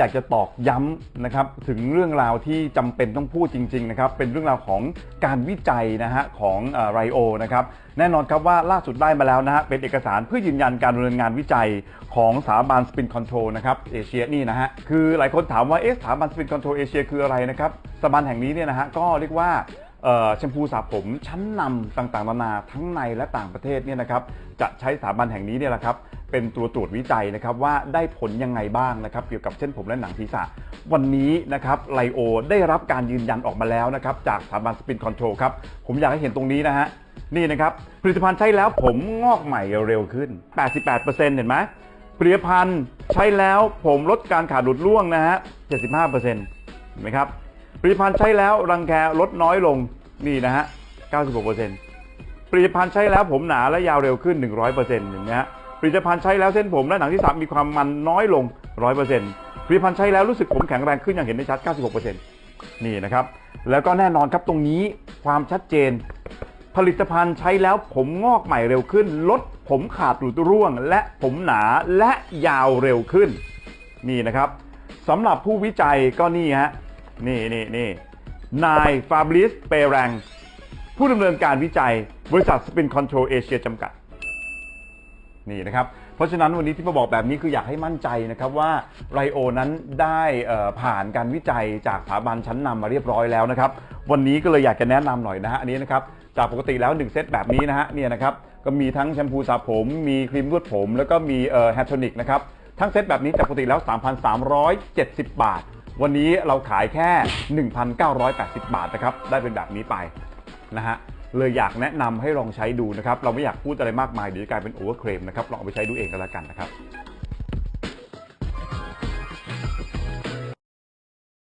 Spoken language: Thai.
อยากจะตอกย้ำนะครับถึงเรื่องราวที่จำเป็นต้องพูดจริงๆนะครับเป็นเรื่องราวของการวิจัยนะฮะของไรโอนะครับแน่นอนครับว่าล่าสุดได้มาแล้วนะฮะเป็นเอกสารเพื่อยืนยันการดำเนินงานวิจัยของสถาบันสปินคอนโทรลนะครับเอเชียนี่นะฮะคือหลายคนถามว่าเอ๊ะสถาบันสปินคอนโทรลเอเชียคืออะไรนะครับสถาบันแห่งนี้เนี่ยนะฮะก็เรียกว่าแชมพูสระผมชั้นนำต่างๆนานาทั้งในและต่างประเทศเนี่ยนะครับจะใช้สถาบันแห่งนี้เนี่ยแหละครับ เป็นตัวตรวจวิจัยนะครับว่าได้ผลยังไงบ้างนะครับเกี่ยวกับเส้นผมและหนังศีรษะ วันนี้นะครับไลโอได้รับการยืนยันออกมาแล้วนะครับจากสถาบันสปินคอนโทรลครับผมอยากให้เห็นตรงนี้นะฮะนี่นะครับผลิตภัณฑ์ใช้แล้วผมงอกใหม่เร็วขึ้น 88%เห็นไหมผลิตภัณฑ์ใช้แล้วผมลดการขาดหลุดร่วงนะฮะ 75%เห็นไหมครับผลิตภัณฑ์ใช้แล้วรังแคลดน้อยลงนี่นะฮะ 96%ผลิตภัณฑ์ใช้แล้วผมหนาและยาวเร็วขึ้น 100%เห็นไหมฮะ ผลิตภัณฑ์ใช้แล้วเส้นผมและหนังที่สามมีความมันน้อยลง 100%ผลิตภัณฑ์ใช้แล้วรู้สึกผมแข็งแรงขึ้นอย่างเห็นได้ชัด 96%นี่นะครับ แล้วก็แน่นอนครับตรงนี้ความชัดเจน ผลิตภัณฑ์ใช้แล้วผมงอกใหม่เร็วขึ้น ลดผมขาดหลุดร่วง และผมหนาและยาวเร็วขึ้น นี่นะครับสำหรับผู้วิจัยก็นี่ฮะนี่นี่นี่นายฟาบริสเปรังผู้ดำเนินการวิจัย บริษัทสปินคอนโทรลเอเชียจำกัด นี่นะครับ เพราะฉะนั้นวันนี้ที่มาบอกแบบนี้คืออยากให้มั่นใจนะครับว่าไรโอนั้นได้เอ่อผ่านการวิจัยจากสถาบันชั้นนำมาเรียบร้อยแล้วนะครับ วันนี้ก็เลยอยากจะแนะนำหน่อยนะฮะอันนี้นะครับ จากปกติแล้ว1เซตแบบนี้นะฮะเนี่ยนะครับก็มีทั้งแชมพูสระผม มีครีมนวดผม แล้วก็มีเอ่อแฮทโทนิกนะครับ ทั้งเซตแบบนี้จากปกติแล้ว 3,370 บาท วันนี้เราขายแค่ 1,980 บาทนะครับ ได้เป็นแบบนี้ไปนะฮะ เลยอยากแนะนำให้ลองใช้ดูนะครับ เราไม่อยากพูดอะไรมากมายเดี๋ยวจะกลายเป็นโอเวอร์เครมนะครับลองเอาไปใช้ดูเองก็แล้วกันนะครับ